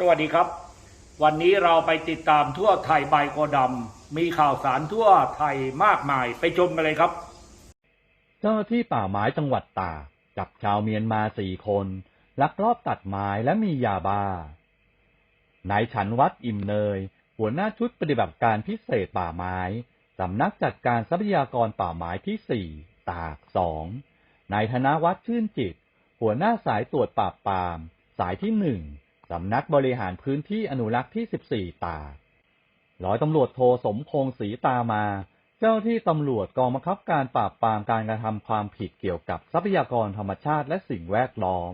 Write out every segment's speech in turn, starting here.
สวัสดีครับ วันนี้เราไปติดตามทั่วไทยใบโกดำมีข่าวสารทั่วไทยมากมายไปชมกันเลยครับ เจ้าหน้าที่ป่าไม้จังหวัดตากจับชาวเมียนมาสี่คนลักลอบตัดไม้และมียาบ้านายฉันวัดอิ่มเนย หัวหน้าชุดปฏิบัติการพิเศษป่าไม้สำนักจัดการทรัพยากรป่าไม้ที่สี่ตากสองนายธนวัฒน์ชื่นจิต หัวหน้าสายตรวจปราปาม สายที่หนึ่ง สำนักบริหารพื้นที่อนุรักษ์ที่สิบสี่ตาร้อยตำรวจโทสมพงศ์ศรีตามา เจ้าที่ตำรวจกองบังคับการปราบปรามการกระทำความผิดเกี่ยวกับทรัพยากรธรรมชาติและสิ่งแวดล้อม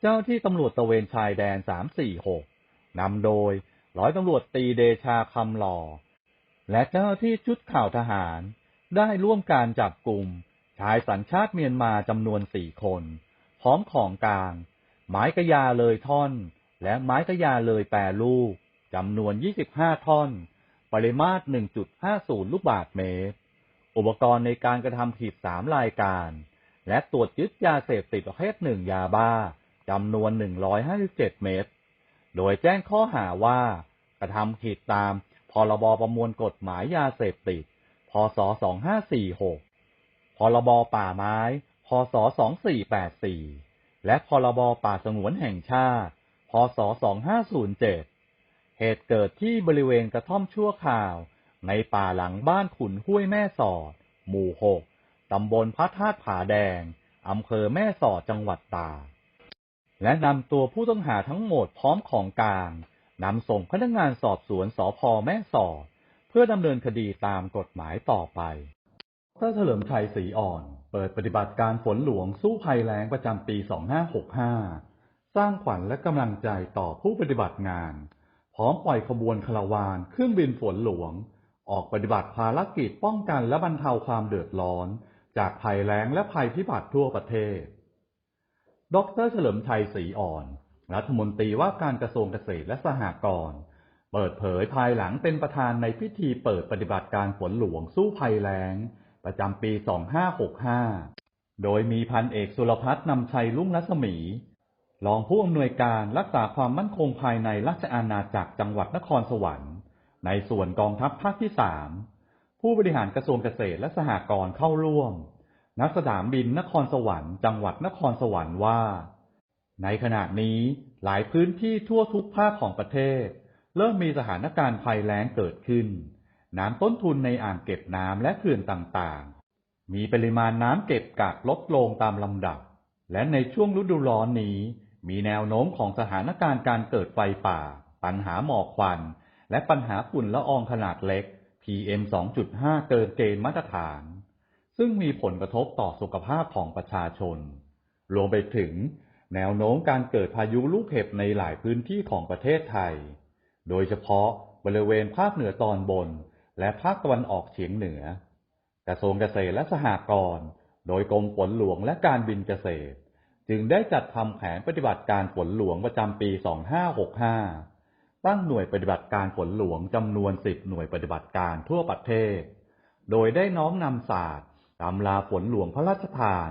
เจ้าที่ตำรวจตะเวนชายแดน 346 นำโดยร้อยตำรวจตีเดชาคำหล่อ และเจ้าหน้าที่ชุดข่าวทหาร ได้ร่วมการจับกลุ่มชายสัญชาติเมียนมาจำนวนสี่คน พร้อมของกลาง ไม้กระยาเลยท่อน และไม้กระยาเลยแปรรูปจำนวน 25 ท่อน ปริมาตร 1.50 ลูกบาศก์เมตร อุปกรณ์ในการกระทำผิด 3 รายการ และตรวจยึดยาเสพติดประเภทหนึ่งยาบ้าจำนวน 157 เม็ดโดยแจ้งข้อหาว่า กระทำผิดตามพรบประมวลกฎหมายยาเสพติด พศ 2546 พรบป่าไม้ พศ 2484 และพรบป่าสงวนแห่งชาติ พศ 2507 เหตุเกิดที่บริเวณกระท่อมชั่วคราว ในป่าหลังบ้านขุนห้วยแม่สอด หมู่ 6 ตำบลพระธาตุผาแดง อำเภอแม่สอดจังหวัดตาก และนำตัวผู้ต้องหาทั้งหมดพร้อมของกลาง นำส่งพนักงานสอบสวนสพแม่สอด เพื่อดำเนินคดีตามกฎหมายต่อไปพระเฉลิมชัยศรีอ่อน เปิดปฏิบัติการฝนหลวงสู้ภัยแล้งประจำปี 2565 สร้างขวัญและกำลังใจต่อผู้ปฏิบัติงาน พร้อมปล่อยขบวนคาราวานเครื่องบินฝนหลวง ออกปฏิบัติภารกิจป้องกันและบรรเทาความเดือดร้อน จากภัยแล้งและภัยพิบัติทั่วประเทศ ดรเฉลิมชัยศรีอ่อน รัฐมนตรีว่าการกระทรวงเกษตรและสหกรณ์เปิดเผยภายหลังเป็นประธานในพิธีเปิดปฏิบัติการฝนหลวงสู้ภัยแล้ง ประจำปี 2565 โดยมีพันเอกสุรพัฒน์นำชัยลุ่งรัศมี รองผู้อำนวยการรักษาความมั่นคงภายในราชอาณาจักรจังหวัดนครสวรรค์ ในส่วนกองทัพภาคที่3ผู้บริหารกระทรวงเกษตรและสหกรณ์เข้าร่วมนักสนามบินนครสวรรค์จังหวัดนครสวรรค์ว่า ในขณะนี้หลายพื้นที่ทั่วทุกภาคของประเทศ เริ่มมีสถานการณ์ภัยแล้งเกิดขึ้น น้ำต้นทุนในอ่างเก็บน้ำและเขื่อนต่างๆ มีปริมาณน้ำเก็บกักลดลงตามลำดับ และในช่วงฤดูร้อนนี้ มีแนวโน้มของสถานการณ์การเกิดไฟป่า ปัญหาหมอกควัน และปัญหาฝุ่นละอองขนาดเล็ก PM 2.5 เกินเกณฑ์มาตรฐาน ซึ่งมีผลกระทบต่อสุขภาพของประชาชน รวมไปถึง แนวโน้มการเกิดพายุลูกเห็บในหลายพื้นที่ของประเทศไทย โดยเฉพาะบริเวณภาคเหนือตอนบน และภาคตะวันออกเฉียงเหนือ กระทรวงเกษตรและสหกรณ์ โดยกรมฝนหลวงและการบินเกษตร จึงได้จัดทำแผนปฏิบัติการฝนหลวงประจำปี 2565 ตั้งหน่วยปฏิบัติการฝนหลวงจำนวน 10 หน่วยปฏิบัติการทั่วประเทศ โดยได้น้อมนำศาสตร์ตำราฝนหลวงพระราชทาน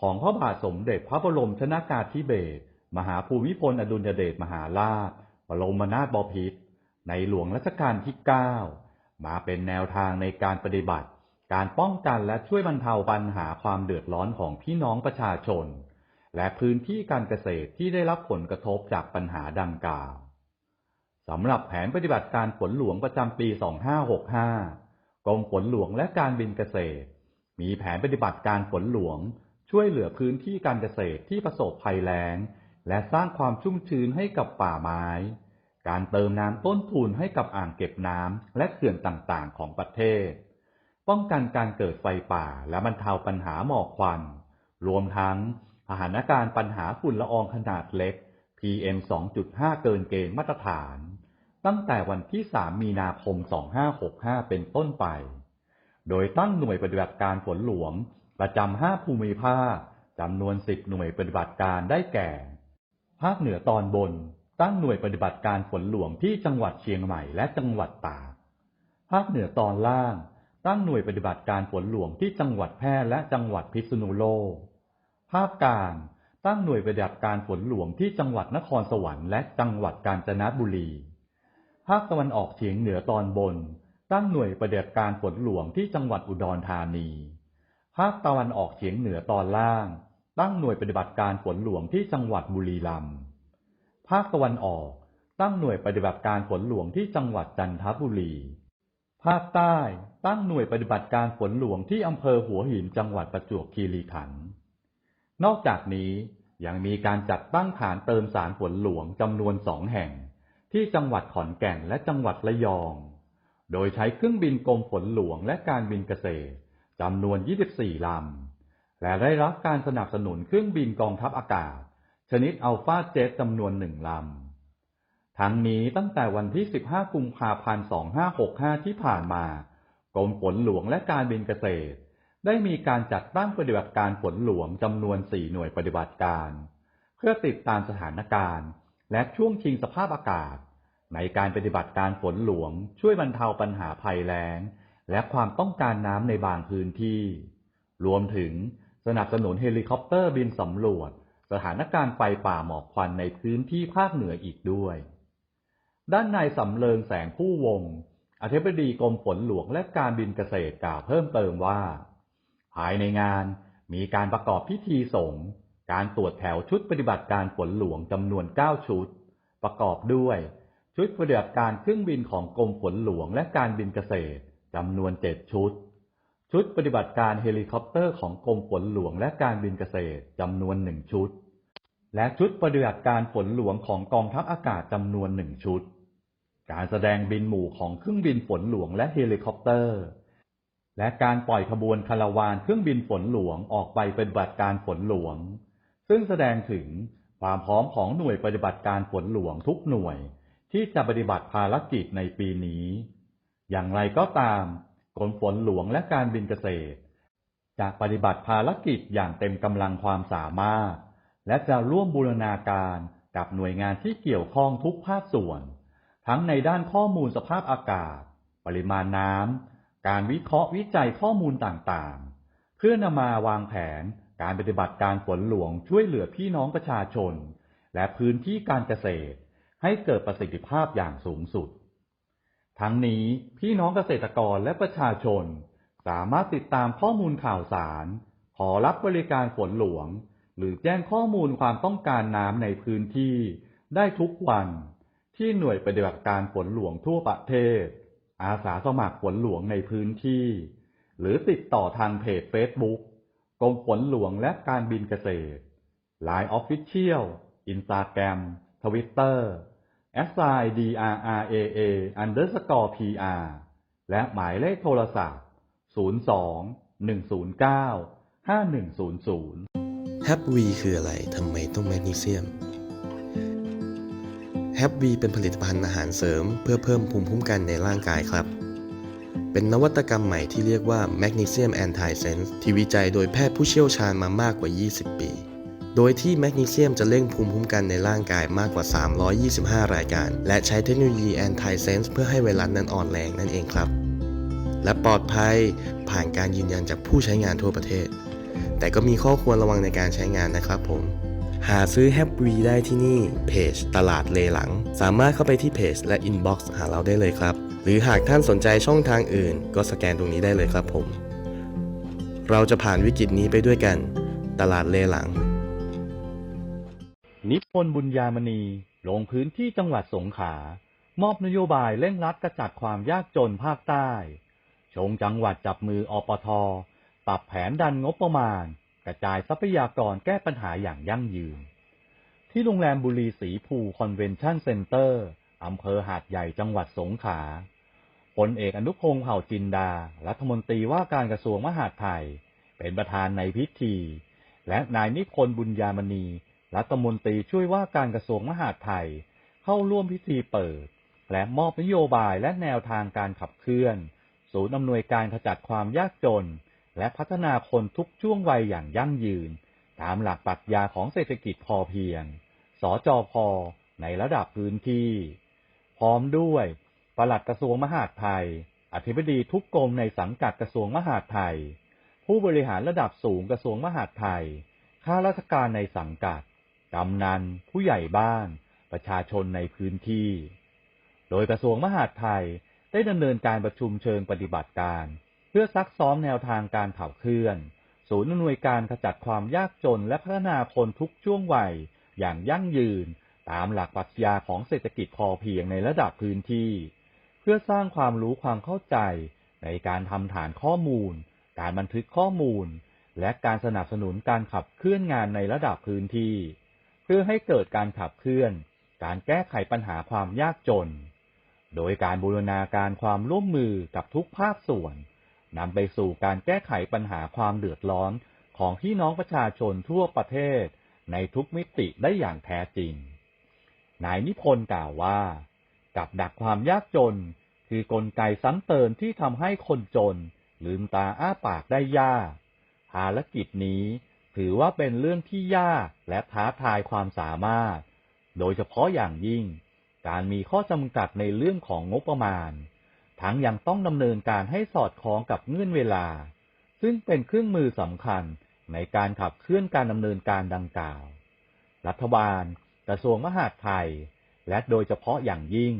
ของพระบาทสมเด็จพระบรมชนากาธิเบศรมหาภูมิพลอดุลยเดชมหาราช บรมนาถบพิตรในหลวงรัชกาลที่ 9 มาเป็นแนวทางในการปฏิบัติ การป้องกันและช่วยบรรเทาปัญหาความเดือดร้อนของพี่น้องประชาชน และพื้นที่การเกษตรที่ได้รับผลกระทบจากปัญหาดังกล่าวสำหรับแผนปฏิบัติการฝนหลวงประจำปี 2565 กรมฝนหลวงและการบินเกษตร มีแผนปฏิบัติการฝนหลวง ช่วยเหลือพื้นที่การเกษตรที่ประสบภัยแล้ง และสร้างความชุ่มชื้นให้กับป่าไม้ การเติมน้ำต้นทุนให้กับอ่างเก็บน้ำและเขื่อนต่างๆ ของประเทศ ป้องกันการเกิดไฟป่าและบรรเทาปัญหาหมอกควัน รวมทั้ง สถานการณ์ปัญหาฝุ่นละอองขนาดเล็ก PM 2.5 เกินเกณฑ์มาตรฐาน ตั้งแต่วันที่ 3 มีนาคม 2565 เป็นต้นไป โดยตั้งหน่วยปฏิบัติการฝนหลวง ประจำ 5 ภูมิภาคจำนวน 10 หน่วยปฏิบัติการได้แก่ ภาคเหนือตอนบน ตั้งหน่วยปฏิบัติการฝนหลวงที่จังหวัดเชียงใหม่และจังหวัดตาก ภาคเหนือตอนล่าง ตั้งหน่วยปฏิบัติการฝนหลวงที่จังหวัดแพร่และจังหวัดพิษณุโลก ภาคกลาง ตั้งหน่วยปฏิบัติการฝนหลวงที่จังหวัดนครสวรรค์และจังหวัดกาญจนบุรี ภาคตะวันออกเฉียงเหนือตอนบน ตั้งหน่วยปฏิบัติการฝนหลวงที่จังหวัดอุดรธานี ภาคตะวันออกเฉียงเหนือตอนล่าง ตั้งหน่วยปฏิบัติการฝนหลวงที่จังหวัดบุรีรัมย์ ภาคตะวันออก ตั้งหน่วยปฏิบัติการฝนหลวงที่จังหวัดจันทบุรีภาคใต้ตั้งหน่วยปฏิบัติการฝนหลวงที่อำเภอหัวหินจังหวัดประจวบคีรีขันธ์ นอกจากนี้ยังมีการจัดตั้งฐานเติมสารฝนหลวงจำนวนสองแห่ง ที่จังหวัดขอนแก่นและจังหวัดระยอง โดยใช้เครื่องบินกรมฝนหลวงและการบินเกษตรจำนวน 24 ลำ และได้รับการสนับสนุนเครื่องบินกองทัพอากาศ ชนิดอัลฟาเจ็ตจำนวนหนึ่งลำ ทั้งนี้ตั้งแต่วันที่ 15 กุมภาพันธ์ 2565 ที่ผ่านมากรมฝนหลวงและการบินเกษตร ได้มีการจัดตั้งปฏิบัติการฝนหลวงจำนวน 4 หน่วยปฏิบัติการ เพื่อติดตามสถานการณ์ และช่วงชิงสภาพอากาศ ในการปฏิบัติการฝนหลวง ช่วยบรรเทาปัญหาภัยแล้ง และความต้องการน้ำในบางพื้นที่ รวมถึงสนับสนุนเฮลิคอปเตอร์บินสำรวจ สถานการณ์ไฟป่าหมอกควันในพื้นที่ภาคเหนืออีกด้วย ด้านนายสำเริงแสงผู้วง อธิบดีกรมฝนหลวงและการบินเกษตรกล่าวเพิ่มเติมว่า ภายในงานมีการประกอบพิธีสงฆ์การตรวจแถวชุดปฏิบัติการฝนหลวงจำนวน 9 ชุด ประกอบด้วย ชุดปฏิบัติการเครื่องบินของกรมฝนหลวงและการบินเกษตรจำนวน 7 ชุด ชุดปฏิบัติการเฮลิคอปเตอร์ของกรมฝนหลวงและการบินเกษตรจำนวนหนึ่งชุด และชุดปฏิบัติการฝนหลวงของกองทัพอากาศจำนวนหนึ่งชุด การแสดงบินหมู่ของเครื่องบินฝนหลวงและเฮลิคอปเตอร์ และการปล่อยขบวนคาราวานเครื่องบินฝนหลวงออกไปปฏิบัติการฝนหลวง ซึ่งแสดงถึงความพร้อมของหน่วยปฏิบัติการฝนหลวงทุกหน่วย ที่จะปฏิบัติภารกิจในปีนี้ อย่างไรก็ตามกรมฝนหลวงและการบินเกษตร จะปฏิบัติภารกิจอย่างเต็มกำลังความสามารถ และจะร่วมบูรณาการกับหน่วยงานที่เกี่ยวข้องทุกภาคส่วน ทั้งในด้านข้อมูลสภาพอากาศ ปริมาณน้ำ การวิเคราะห์วิจัยข้อมูลต่างๆ เพื่อนำมาวางแผนการปฏิบัติการฝนหลวงช่วยเหลือพี่น้องประชาชน และพื้นที่การเกษตร ให้เกิดประสิทธิภาพอย่างสูงสุด ทั้งนี้พี่น้องเกษตรกรและประชาชน สามารถติดตามข้อมูลข่าวสาร ขอรับบริการฝนหลวง หรือแจ้งข้อมูลความต้องการน้ำในพื้นที่ ได้ทุกวัน ที่หน่วยปฏิบัติการฝนหลวงทั่วประเทศ อาสาสมัครฝนหลวงในพื้นที่ หรือติดต่อทางเพจ Facebook กรมฝนหลวงและการบินเกษตร Line Official Instagram Twitter s i d r r a a underscore pr และหมายเลขโทรศัพท์ 02 109 5100แฮปวีคืออะไร ทำไมต้องแมกนีเซียม แฮปวีเป็นผลิตภัณฑ์อาหารเสริม เพื่อเพิ่มภูมิคุ้มกันในร่างกายครับ เป็นนวัตกรรมใหม่ที่เรียกว่า Magnesium Antisense ที่วิจัยโดยแพทย์ผู้เชี่ยวชาญมามากกว่า 20 ปี โดยที่แมกนีเซียมจะเร่งภูมิคุ้มกันในร่างกายมากกว่า 325 รายการ และใช้เทคโนโลยี Antisense เพื่อให้ไวรัสนั้นอ่อนแรงนั่นเองครับ และปลอดภัยผ่านการยืนยันจากผู้ใช้งานทั่วประเทศ แต่ก็มีข้อควรระวังในการใช้งานนะครับผม หาซื้อแฮปวีได้ที่นี่เพจตลาดเลหลัง สามารถเข้าไปที่เพจและอินบ็อกซ์หาเราได้เลยครับ หรือหากท่านสนใจช่องทางอื่น ก็สแกนตรงนี้ได้เลยครับผม เราจะผ่านวิกฤตนี้ไปด้วยกัน ตลาดเลหลัง นิพนธ์บุญญามณีลงพื้นที่จังหวัดสงขลามอบนโยบายเร่งรัดกระจัดความยากจนภาคใต้ ชงจังหวัดจับมืออปท ปรับแผนดันงบประมาณ กระจายทรัพยากรแก้ปัญหาอย่างยั่งยืน ที่โรงแรมบุรีสีภูคอนเวนชั่นเซ็นเตอร์อำเภอหาดใหญ่จังหวัดสงขลาพลเอกอนุพงษ์เผ่าจินดา รัฐมนตรีว่าการกระทรวงมหาดไทย เป็นประธานในพิธี และนายนิพนธ์บุญญามณี รัฐมนตรีช่วยว่าการกระทรวงมหาดไทย เข้าร่วมพิธีเปิด และมอบนโยบายและแนวทางการขับเคลื่อน ศูนย์อำนวยการขจัดความยากจน และพัฒนาคนทุกช่วงวัยอย่างยั่งยืน ตามหลักปรัชญาของเศรษฐกิจพอเพียง สจพ ในระดับพื้นที่ พร้อมด้วยปลัดกระทรวงมหาดไทย อธิบดีทุกกรมในสังกัดกระทรวงมหาดไทย ผู้บริหารระดับสูงกระทรวงมหาดไทย ข้าราชการในสังกัด กำนัน ผู้ใหญ่บ้าน ประชาชนในพื้นที่ โดยกระทรวงมหาดไทยได้ดำเนินการประชุมเชิงปฏิบัติการ พื่อซักซ้อมแนวทางการขับเคลื่อน ศูนย์อำนวยการขจัดความยากจนและพัฒนาคนทุกช่วงวัย อย่างยั่งยืน ตามหลักปรัชญาของเศรษฐกิจพอเพียงในระดับพื้นที่ เพื่อสร้างความรู้ความเข้าใจ ในการทำฐานข้อมูล การบันทึกข้อมูล และการสนับสนุนการขับเคลื่อนงานในระดับพื้นที่ เพื่อให้เกิดการขับเคลื่อน การแก้ไขปัญหาความยากจน โดยการบูรณาการความร่วมมือกับทุกภาคส่วน นำไปสู่การแก้ไขปัญหาความเดือดร้อนของพี่น้องประชาชนทั่วประเทศในทุกมิติได้อย่างแท้จริง นายนิพนธ์กล่าวว่า กับดักความยากจน คือกลไกซ้ำเติมที่ทำให้คนจน ลืมตาอ้าปากได้ยาก ภารกิจนี้ถือว่าเป็นเรื่องที่ยากและท้าทายความสามารถ โดยเฉพาะอย่างยิ่ง การมีข้อจำกัดในเรื่องของงบประมาณ ทั้งยังต้องดำเนินการให้สอดคล้องกับเงื่อนเวลา ซึ่งเป็นเครื่องมือสำคัญในการขับเคลื่อนการดำเนินการดังกล่าว รัฐบาล กระทรวงมหาดไทย และโดยเฉพาะอย่างยิ่ง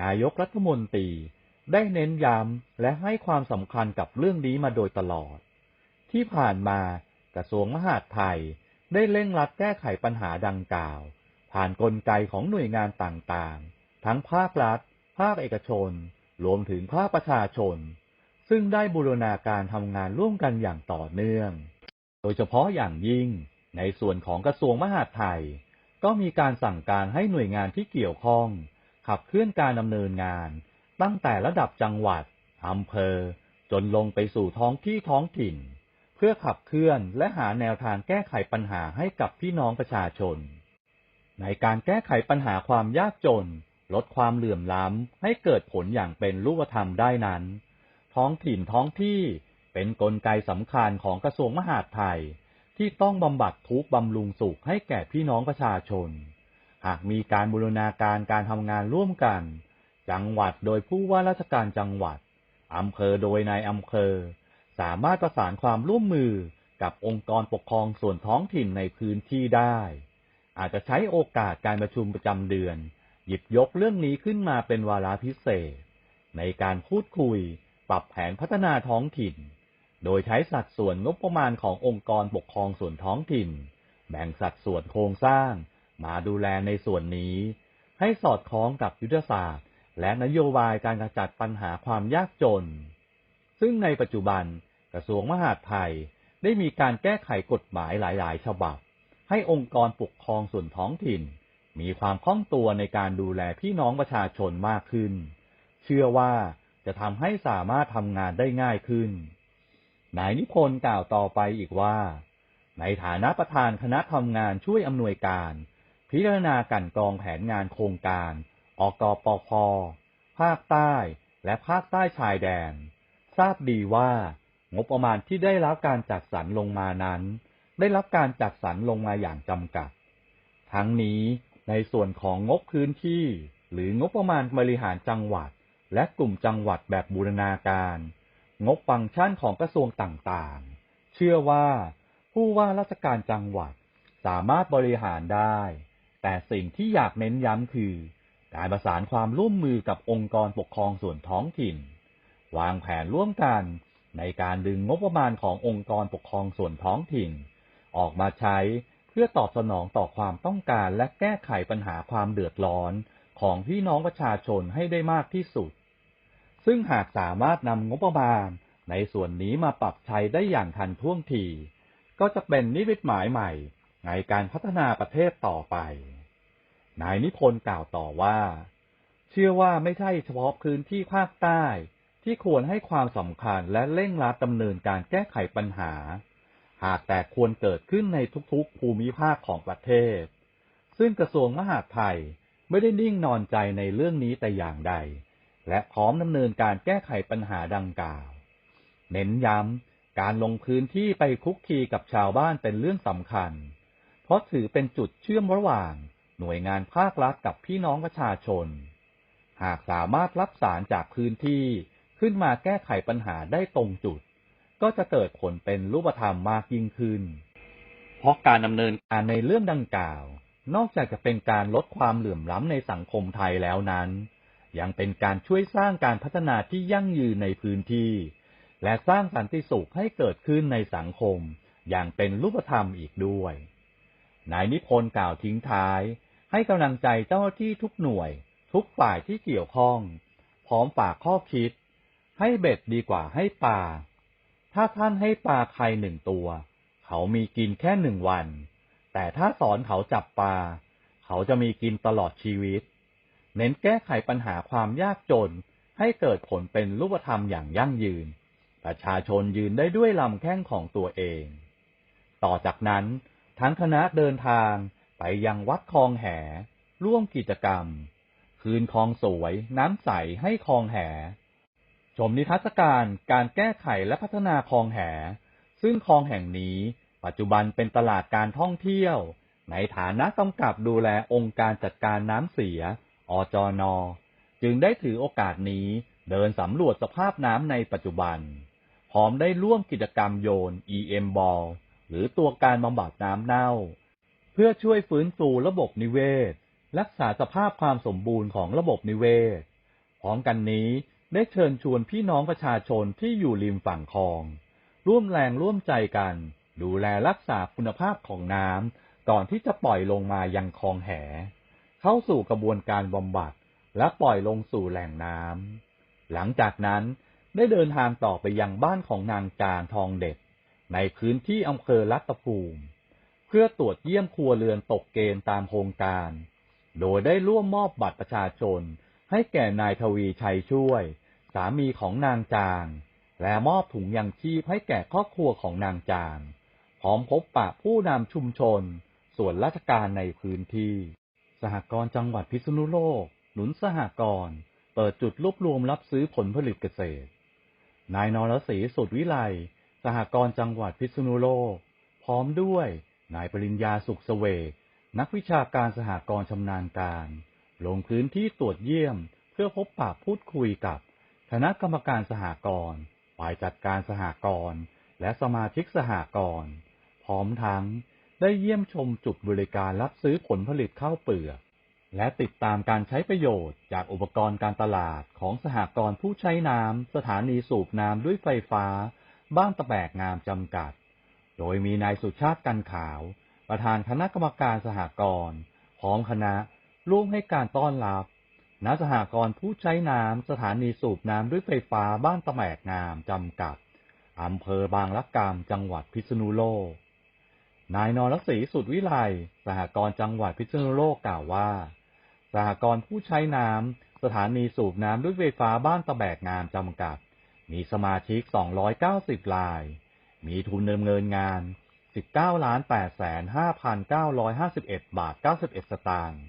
นายกรัฐมนตรีได้เน้นย้ำและให้ความสำคัญกับเรื่องนี้มาโดยตลอด ที่ผ่านมากระทรวงมหาดไทยได้เร่งรัดแก้ไขปัญหาดังกล่าว ผ่านนกลไกของหน่วยงานต่างๆ ทั้งภาครัฐ ภาคเอกชน รวมถึงภาคประชาชน ซึ่งได้บูรณาการทำงานร่วมกันอย่างต่อเนื่อง โดยเฉพาะอย่างยิ่งในส่วนของกระทรวงมหาดไทย ก็มีการสั่งการให้หน่วยงานที่เกี่ยวข้อง ขับเคลื่อนการดำเนินงาน ตั้งแต่ระดับจังหวัดอำเภอ จนลงไปสู่ท้องที่ท้องถิ่น เพื่อขับเคลื่อนและหาแนวทางแก้ไขปัญหาให้กับพี่น้องประชาชน ในการแก้ไขปัญหาความยากจน ลดความเหลื่อมล้ำให้เกิดผลอย่างเป็นรูปธรรมได้นั้น ท้องถิ่นท้องที่เป็นนกลไกสำคัญของกระทรวงมหาดไทย ที่ต้องบำบัดทุกบำรุงสุขให้แก่พี่น้องประชาชน หากมีการบูรณาการการทำงานร่วมกัน จังหวัดโดยผู้ว่าราชการจังหวัดอำเภอโดยนายอำเภอ สามารถประสานความร่วมมือกับองค์กรปกครองส่วนท้องถิ่นในพื้นที่ได้ อาจจะใช้โอกาสการประชุมประจำเดือน หยิบยกเรื่องนี้ขึ้นมาเป็นวาระพิเศษ ในการพูดคุยปรับแผนพัฒนาท้องถิ่น โดยใช้สัดส่วนงบประมาณขององค์กรปกครองส่วนท้องถิ่น แบ่งสัดส่วนโครงสร้าง มาดูแลในส่วนนี้ ให้สอดคล้องกับยุทธศาสตร์ และนโยบายการกระจัดปัญหาความยากจน ซึ่งในปัจจุบันกระทรวงมหาดไทยได้มีการแก้ไขกฎหมายหลาย ๆ ฉบับ ให้องค์กรปกครองส่วนท้องถิ่น มีความคล่องตัวในการดูแลพี่น้องประชาชนมากขึ้น เชื่อว่าจะทำให้สามารถทำงานได้ง่ายขึ้น นายนิพนธ์กล่าวต่อไปอีกว่า ในฐานะประธานคณะทำงานช่วยอำนวยการ พิจารณากันกรองแผนงานโครงการ อกปพภาคใต้และภาคใต้ชายแดน ทราบดีว่างบประมาณที่ได้รับการจัดสรรลงมานั้น ได้รับการจัดสรรลงมาอย่างจำกัด ทั้งนี้ ในส่วนของงบพื้นที่ หรืองบประมาณบริหารจังหวัด และกลุ่มจังหวัดแบบบูรณาการ งบฟังก์ชันของกระทรวงต่างๆ เชื่อว่า ผู้ว่าราชการจังหวัดสามารถบริหารได้ แต่สิ่งที่อยากเน้นย้ำคือ การประสานความร่วมมือกับองค์กรปกครองส่วนท้องถิ่น วางแผนร่วมกันในการดึงงบประมาณขององค์กรปกครองส่วนท้องถิ่น ออกมาใช้ พื่อตอบสนองต่อความต้องการและแก้ไขปัญหาความเดือดร้อนของพี่น้องประชาชนให้ได้มากที่สุด ซึ่งหากสามารถนำงบประมาณในส่วนนี้มาปรับใช้ได้อย่างทันท่วงที ก็จะเป็นนิมิตหมายใหม่ ในการพัฒนาประเทศต่อไป นายนิพนธ์กล่าวต่อว่า เชื่อว่าไม่ใช่เฉพาะพื้นที่ภาคใต้ ที่ควรให้ความสำคัญและเร่งรัดดำเนินการแก้ไขปัญหา หากแต่ควรเกิดขึ้นในทุกๆ ภูมิภาคของประเทศ ซึ่งกระทรวงมหาดไทยไม่ได้นิ่งนอนใจในเรื่องนี้แต่อย่างใด และพร้อมดำเนินการแก้ไขปัญหาดังกล่าว เน้นย้ำการลงพื้นที่ไปคุกคีกับชาวบ้านเป็นเรื่องสำคัญ เพราะถือเป็นจุดเชื่อมระหว่าง หน่วยงานภาครัฐกับพี่น้องประชาชน หากสามารถรับสารจากพื้นที่ขึ้นมาแก้ไขปัญหาได้ตรงจุด ก็จะเกิดผลเป็นรูปธรรมมากยิ่งขึ้นพราะการดำเนินการในเรื่องดังกล่าว นอกจากจะเป็นการลดความเหลื่อมล้ำในสังคมไทยแล้วนั้น ยังเป็นการช่วยสร้างการพัฒนาที่ยั่งยืนในพื้นที่ และสร้างสันติสุขให้เกิดขึ้นในสังคม อย่างเป็นรูปธรรมอีกด้วย นายนิพนธ์กล่าวทิ้งท้าย ให้กำลังใจเจ้าหน้าที่ทุกหน่วย ทุกฝ่ายที่เกี่ยวข้อง พร้อมฝากข้อคิด ให้เบ็ดดีกว่าให้ปลา ถ้าท่านให้ปลาใครหนึ่งตัว เขามีกินแค่หนึ่งวัน แต่ถ้าสอนเขาจับปลา เขาจะมีกินตลอดชีวิต เน้นแก้ไขปัญหาความยากจนให้เกิดผลเป็นรูปธรรมอย่างยั่งยืน ประชาชนยืนได้ด้วยลำแข้งของตัวเอง ต่อจากนั้นทั้งคณะเดินทางไปยังวัดคลองแห ร่วมกิจกรรม คืนคลองสวยน้ำใสให้คลองแห ชมนิทรรศการการแก้ไขและพัฒนาคลองแห ซึ่งคลองแห่งนี้ปัจจุบันเป็นตลาดการท่องเที่ยว ในฐานะกำกับดูแลองค์การจัดการน้ำเสีย อจน จึงได้ถือโอกาสนี้เดินสำรวจสภาพน้ำในปัจจุบัน พร้อมได้ร่วมกิจกรรมโยน EM Ball หรือตัวการบำบัดน้ำเน่า เพื่อช่วยฟื้นฟูระบบนิเวศ รักษาสภาพความสมบูรณ์ของระบบนิเวศ พร้อมกันนี้ ได้เชิญชวนพี่น้องประชาชนที่อยู่ริมฝั่งคลอง ร่วมแรงร่วมใจกัน ดูแลรักษาคุณภาพของน้ำก่อนที่จะปล่อยลงมายังคลองแห เข้าสู่กระบวนการบำบัดและปล่อยลงสู่แหล่งน้ำหลังจากนั้นได้เดินทางต่อไปยังบ้านของนางจางทองเด็ด ในพื้นที่อำเภอรัตภูมิ เพื่อตรวจเยี่ยมครัวเรือนตกเกณฑ์ตามโครงการ โดยได้ร่วมมอบบัตรประชาชน ให้แก่นายทวีชัยช่วย สามีของนางจาง และมอบถุงยังชีพให้แก่ครอบครัวของนางจาง พร้อมพบปะผู้นำชุมชน ส่วนราชการในพื้นที่ สหกรณ์จังหวัดพิษณุโลก หนุนสหกรณ์เปิดจุดรวบรวมรับซื้อผลผลิตเกษตร นายนรศรีสุดวิไลสหกรณ์จังหวัดพิษณุโลก พร้อมด้วยนายปริญญาสุขเสวกนักวิชาการสหกรณ์ชำนาญการ ลงพื้นที่ตรวจเยี่ยม เพื่อพบปะพูดคุยกับคณะกรรมการสหกรณ์ฝ่ายจัดการสหกรณ์และสมาชิกสหกรณ์พร้อมทั้งได้เยี่ยมชมจุดบริการรับซื้อผลผลิตข้าวเปลือก และติดตามการใช้ประโยชน์จากอุปกรณ์การตลาดของสหกรณ์ผู้ใช้น้ำสถานีสูบน้ำด้วยไฟฟ้า บ้านตะแบกงามจำกัด โดยมีนายสุชาติกันขาว ประธานคณะกรรมการสหกรณ์พร้อมคณะ ร่วมให้การต้อนรับณสหกรณ์ผู้ใช้น้ำสถานีสูบน้ำด้วยไฟฟ้าบ้านตะแบกงามจำกัดอำเภอบางละกำจังหวัดพิษณุโลก นายนรศรีสุดวิไลสหกรณ์จังหวัดพิษณุโลกกล่าวว่า สหกรณ์ผู้ใช้น้ำสถานีสูบน้ำด้วยไฟฟ้าบ้านตะแบกงามจำกัด มีสมาชิก 290ราย มีทุนดำเนินงาน 19,85,951 บาท 91 สตางค์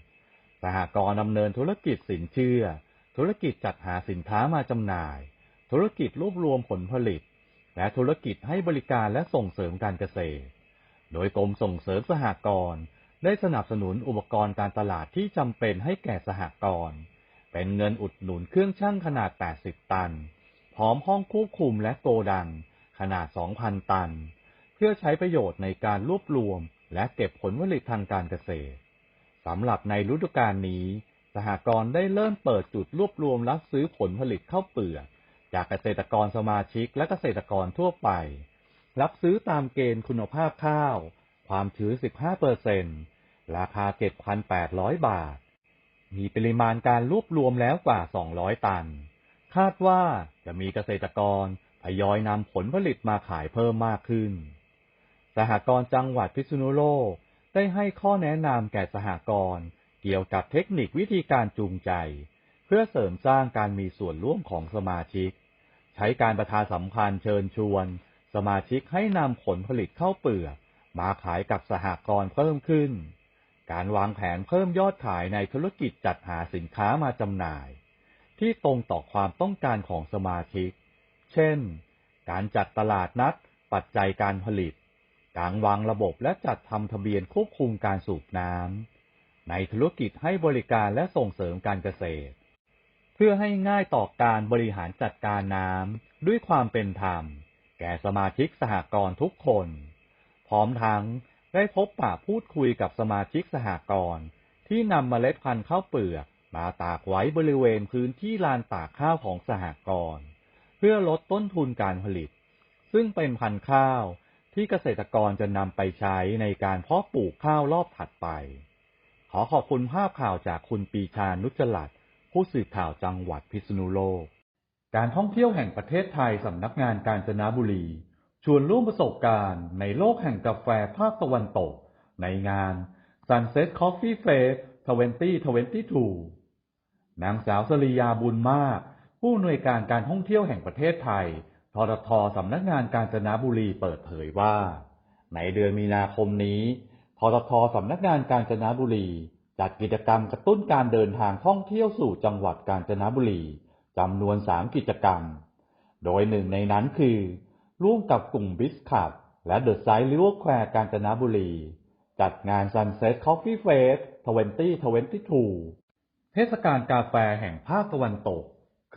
สหกรณ์ดำเนินธุรกิจสินเชื่อ ธุรกิจจัดหาสินค้ามาจำหน่าย ธุรกิจรวบรวมผลผลิต และธุรกิจให้บริการและส่งเสริมการเกษตร โดยกรมส่งเสริมสหกรณ์ได้สนับสนุนอุปกรณ์การตลาดที่จำเป็นให้แก่สหกรณ์เป็นเงินอุดหนุนเครื่องชั่งขนาด 80 ตัน พร้อมห้องควบคุมและโกดัง ขนาด 2,000 ตัน เพื่อใช้ประโยชน์ในการรวบรวมและเก็บผลผลิตทางการเกษตร สำหรับในฤดูกาลนี้ สหกรณ์ได้เริ่มเปิดจุดรวบรวมรับซื้อผลผลิตข้าวเปลือกจากเกษตรกรสมาชิกและเกษตรกรทั่วไป รับซื้อตามเกณฑ์คุณภาพข้าว ความชื้น 15เปอร์เซ็นราคา 7,800 บาท มีปริมาณการรวบรวมแล้วกว่า 200 ตัน คาดว่าจะมีเกษตรกรทยอยนำผลผลิตมาขายเพิ่มมากขึ้น สหกรณ์จังหวัดพิษณุโลก ได้ให้ข้อแนะนำแก่สหกรณ์เกี่ยวกับเทคนิควิธีการจูงใจ เพื่อเสริมสร้างการมีส่วนร่วมของสมาชิก ใช้การประชาสัมพันธ์เชิญชวน สมาชิกให้นำผลผลิตเข้าเปลือกมาขายกับสหกรณ์เพิ่มขึ้น การวางแผนเพิ่มยอดขายในธุรกิจจัดหาสินค้ามาจำหน่าย ที่ตรงต่อความต้องการของสมาชิก เช่น การจัดตลาดนัด ปัจจัยการผลิต การวางระบบและจัดทำทะเบียนควบคุมการสูบน้ำในธุรกิจให้บริการและส่งเสริมการเกษตร เพื่อให้ง่ายต่อการบริหารจัดการน้ำด้วยความเป็นธรรม แก่สมาชิกสหกรณ์ทุกคน พร้อมทั้งได้พบปะพูดคุยกับสมาชิกสหกรณ์ที่นำเมล็ดพันธุ์ข้าวเปลือกมาตากไว้บริเวณพื้นที่ลานตากข้าวของสหกรณ์เพื่อลดต้นทุนการผลิต ซึ่งเป็นพันธุ์ข้าว ที่เกษตรกรจะนำไปใช้ในการเพาะปลูกข้าวรอบถัดไป ขอขอบคุณภาพข่าวจากคุณปีชานุจลัดผู้สื่อข่าวจังหวัดพิษณุโลก การท่องเที่ยวแห่งประเทศไทยสำนักงานกาญจนบุรี ชวนร่วมประสบการณ์ในโลกแห่งกาแฟภาคตะวันตก ในงาน Sunset Coffee Fest 2022 นางสาวสริยาบุญมาก ผู้อำนวยการการท่องเที่ยวแห่งประเทศไทย ทรทสำนักงานกาญจนบุรีเปิดเผยว่า ในเดือนมีนาคมนี้ทรทสำนักงานกาญจนบุรีจัดกิจกรรมกระตุ้นการเดินทางท่องเที่ยวสู่จังหวัดกาญจนบุรีจำนวน3กิจกรรม โดยหนึ่งในนั้นคือ ร่วมกับกลุ่มบิสคับและเดอะไซด์ลิเวอร์แควร์กาญจนบุรี จัดงาน Sunset Coffee Fest 2022 เทศกาลกาแฟแห่งภาคตะวันตก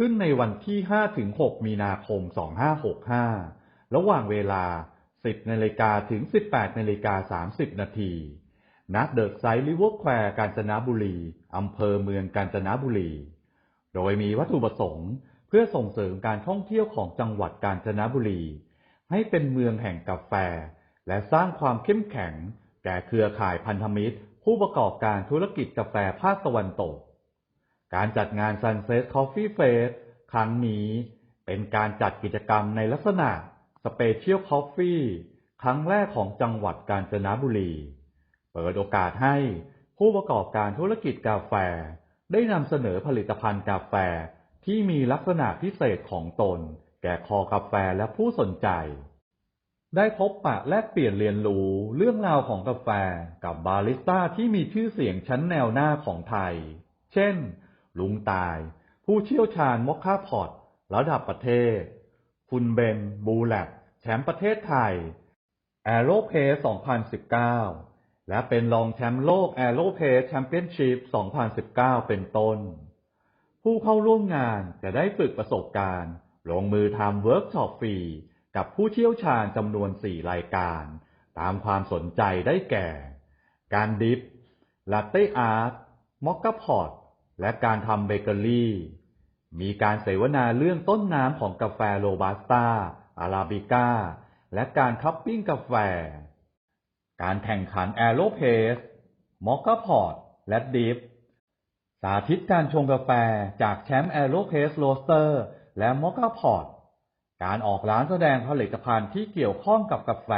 ขึ้นในวันที่ 5-6 มีนาคม 2565 ระหว่างเวลา 10นาฬิกาถึง 18นาฬิกา30 นาทีณเดอะไซด์ลิเวอร์แควร์กาญจนบุรี อำเภอเมืองกาญจนบุรี โดยมีวัตถุประสงค์ เพื่อส่งเสริมการท่องเที่ยวของจังหวัดกาญจนบุรี ให้เป็นเมืองแห่งกาแฟ และสร้างความเข้มแข็ง แก่เครือข่ายพันธมิตร ผู้ประกอบการธุรกิจกาแฟภาคตะวันตก การจัดงาน Sunset Coffee Fest ครั้งนี้เป็นการจัดกิจกรรมในลักษณะ Special Coffee ครั้งแรกของจังหวัดกาญจนบุรี เปิดโอกาสให้ผู้ประกอบการธุรกิจกาแฟ ได้นำเสนอผลิตภัณฑ์กาแฟที่มีลักษณะพิเศษของตน แก่คอกาแฟและผู้สนใจ ได้พบปะแลกเปลี่ยนเรียนรู้เรื่องราวของกาแฟกับบาริสต้าที่มีชื่อเสียงชั้นแนวหน้าของไทย เช่น ลุงตาย ผู้เชี่ยวชาญมอคค่าพอตระดับประเทศ คุณเบน บูแลกแชมป์ประเทศไทยแอโรเพส2019 และเป็นรองแชมป์โลกแอโรเพสแชมเปี้ยนชิพ2019 เป็นต้น ผู้เข้าร่วมงานจะได้ฝึกประสบการณ์ ลงมือทำเวิร์กช็อปฟรี กับผู้เชี่ยวชาญจำนวน 4 รายการ ตามความสนใจได้แก่ การดิฟ ลาเต้อาร์ต มอคคาพอร์ต และการทำเบเกอรี่ มีการเสวนาเรื่องต้นน้ำของกาแฟโรบัสต้า อาราบิก้า และการคัพปิ้งกาแฟ การแข่งขันแอโรเพสมอคคาพอตและดิฟ สาธิตการชงกาแฟจากแชมป์แอโรเพสโรสเตอร์ และมอคคาพอตการออกร้านแสดงผลิตภัณฑ์ที่เกี่ยวข้องกับกาแฟ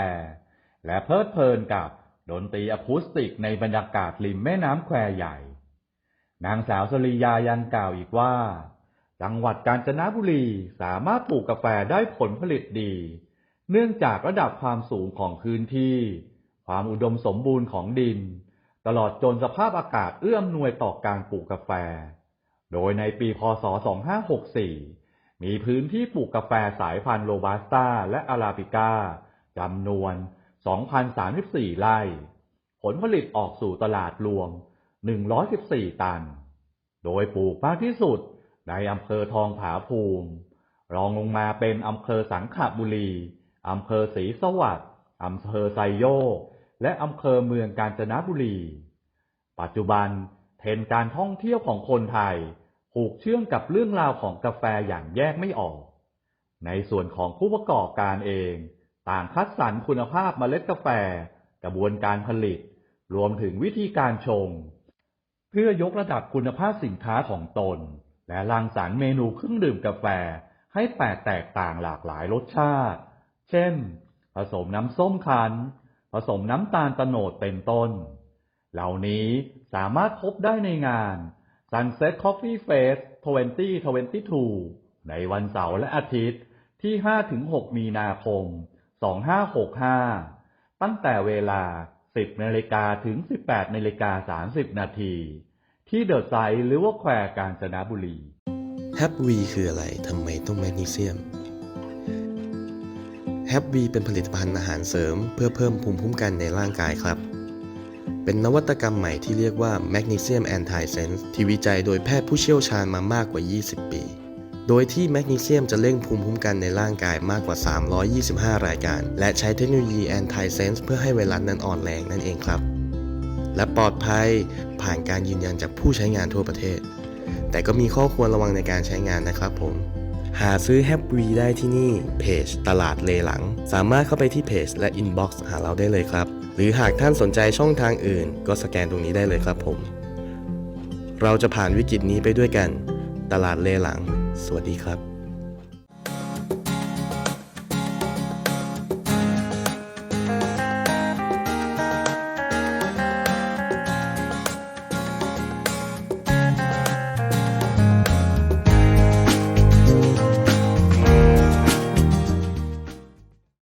และเพลิดเพลินกับดนตรีอะคูสติกในบรรยากาศริมแม่น้ำแควใหญ่ นางสาวสริยายังกล่าวอีกว่า จังหวัดกาญจนบุรีสามารถปลูกกาแฟได้ผลผลิตดี เนื่องจากระดับความสูงของพื้นที่ ความอุดมสมบูรณ์ของดิน ตลอดจนสภาพอากาศเอื้อมหน่วยต่อการปลูกกาแฟ โดยในปีพศ 2564 มีพื้นที่ปลูกกาแฟสายพันธุ์โรบัสต้าและอาราบิก้าจำนวน 2,034 ไร่ ผลผลิตออกสู่ตลาดรวม 114 ตัน โดยปลูกมากที่สุดในอำเภอทองผาภูมิ รองลงมาเป็นอำเภอสังขบุรี อำเภอศรีสวัสดิ์อำเภอไซโยก และอำเภอเมืองกาญจนบุรี ปัจจุบันเทรนการท่องเที่ยวของคนไทยผูกเชื่อมกับเรื่องราวของกาแฟอย่างแยกไม่ออก ในส่วนของผู้ประกอบการเอง ต่างคัดสรรคุณภาพเมล็ดกาแฟ กระบวนการผลิต รวมถึงวิธีการชง เพื่อยกระดับคุณภาพสินค้าของตน และรังสรรค์เมนูเครื่องดื่มกาแฟให้แปลกแตกต่างหลากหลายรสชาติ เช่น ผสมน้ำส้มคั้น ผสมน้ำตาลโตโนดเป็นต้น เหล่านี้สามารถพบได้ในงาน Sunset Coffee Fest 2022 ในวันเสาร์และอาทิตย์ที่ 5-6 มีนาคม 2565 ตั้งแต่เวลา 10นาฬิกาถึง 18นาฬิกา30 นาที ที่เดอะไซด์หรือว่าแควร์กาญจนบุรีแฮปวีคืออะไรทำไมต้องแมกนีเซียมแฮปวีเป็นผลิตภัณฑ์อาหารเสริม เพื่อเพิ่มภูมิคุ้มกันในร่างกายครับ เป็นนวัตกรรมใหม่ที่เรียกว่า Magnesium Antisense ที่วิจัยโดยแพทย์ผู้เชี่ยวชาญมามากกว่า 20 ปี โดยที่แมกนีเซียมจะเร่งภูมิคุ้มกันในร่างกายมากกว่า 325 รายการ และใช้เทคโนโลยี Anti-Sense เพื่อให้ไวรัสนั้นอ่อนแรงนั่นเองครับ และปลอดภัยผ่านการยืนยันจากผู้ใช้งานทั่วประเทศ แต่ก็มีข้อควรระวังในการใช้งานนะครับผมหาซื้อแฮปวีได้ที่นี่เพจตลาดเลหลัง สามารถเข้าไปที่เพจและอินบ็อกซ์หาเราได้เลยครับ หรือหากท่านสนใจช่องทางอื่น ก็สแกนตรงนี้ได้เลยครับผม เราจะผ่านวิกฤตนี้ไปด้วยกัน ตลาดเลหลัง สวัสดีครับ